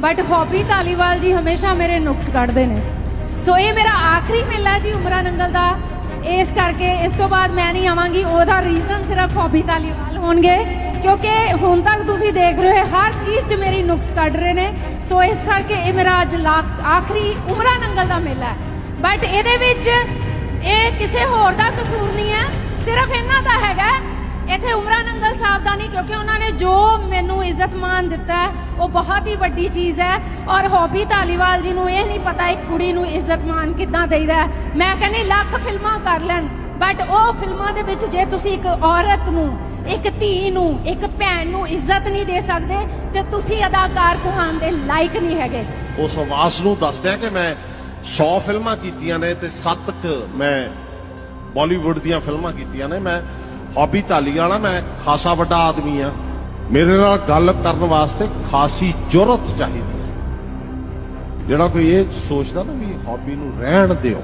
But hobby Dhaliwal ਜੀ ਹਮੇਸ਼ਾ ਮੇਰੇ ਨੁਕਸ ਕੱਢਦੇ ਨੇ। ਸੋ ਇਹ ਮੇਰਾ ਆਖਰੀ ਮੇਲਾ ਜੀ ਉਮਰਾ ਨੰਗਲ ਦਾ। ਇਸ ਕਰਕੇ ਇਸ ਤੋਂ ਬਾਅਦ ਮੈਂ ਨਹੀਂ ਆਵਾਂਗੀ। ਉਹਦਾ ਰੀਜ਼ਨ ਸਿਰਫ ਹੌਬੀ ਧਾਲੀਵਾਲ ਹੋਣਗੇ। ਕਿਉਂਕਿ ਹੁਣ ਤੱਕ ਤੁਸੀਂ ਦੇਖ ਰਹੇ ਹੋ ਹਰ ਚੀਜ਼ 'ਚ ਮੇਰੀ ਨੁਕਸ ਕੱਢ ਰਹੇ ਨੇ। ਸੋ ਇਸ ਕਰਕੇ ਇਹ ਮੇਰਾ ਅੱਜ ਲਾ- ਆਖਰੀ ਉਮਰਾ ਨੰਗਲ ਦਾ ਮੇਲਾ ਹੈ। ਬਟ ਇਹਦੇ ਵਿੱਚ ਇਹ ਕਿਸੇ ਹੋਰ ਦਾ ਕਸੂਰ ਨਹੀਂ ਹੈ। ਸਿਰਫ ਇਹਨਾਂ ਦਾ ਹੈਗਾ ਇੱਥੇ ਉਮਰਾ ਨੰਗਲ ਸਾਹਿਬ ਦਾ ਨਹੀਂ, ਕਿਉਂਕਿ ਉਹਨਾਂ ਨੇ ਇੱਜ਼ਤ ਮਾਨ ਦਿੱਤਾ ਉਹ ਬਹੁਤ ਹੀ ਵੱਡੀ ਚੀਜ਼ ਹੈ। ਔਰ ਹੌਬੀ ਧਾਲੀਵਾਲ ਜੀ ਨੂੰ ਇਹ ਨਹੀਂ ਪਤਾ ਇੱਕ ਕੁੜੀ ਨੂੰ ਇੱਜ਼ਤ ਮਾਨ ਕਿੱਦਾਂ ਦੇਈਦਾ ਮੈਂ ਕਹਿੰਦੀ ਲੱਖ ਫਿਲਮਾਂ ਕਰ ਲੈਣ ਬਟ ਉਹ ਫਿਲਮਾਂ ਦੇ ਵਿੱਚ ਜੇ ਤੁਸੀਂ ਇੱਕ ਔਰਤ ਨੂੰ, ਇੱਕ ਧੀ ਨੂੰ, ਇੱਕ ਭੈਣ ਨੂੰ ਇੱਜ਼ਤ ਨਹੀਂ ਦੇ ਸਕਦੇ, ਤੇ ਤੁਸੀਂ ਅਦਾਕਾਰ ਕਹਾਣ ਦੇ ਲਾਇਕ ਨਹੀਂ ਹੈਗੇ। ਉਸ ਆਵਾਜ਼ ਨੂੰ ਦੱਸਦਿਆਂ ਕਿ ਮੈਂ 100 ਫਿਲਮਾਂ ਕੀਤੀਆਂ ਨੇ ਤੇ 7 ਕੁ ਮੈਂ ਬਾਲੀਵੁੱਡ ਦੀਆਂ ਫਿਲਮਾਂ ਕੀਤੀਆਂ ਨੇ। ਮੈਂ ਹੌਬੀ ਧਾਲੀਵਾਲਾ ਮੈਂ ਖਾਸਾ ਵੱਡਾ ਆਦਮੀ ਆ। ਮੇਰੇ ਨਾਲ ਗੱਲ ਕਰਨ ਵਾਸਤੇ ਖਾਸੀ ਜੁਰਤ ਚਾਹੀਦੀ ਹੈ। ਜਿਹੜਾ ਕੋਈ ਇਹ ਸੋਚਦਾ ਨਾ ਵੀ ਹੌਬੀ ਨੂੰ ਰਹਿਣ ਦਿਓ।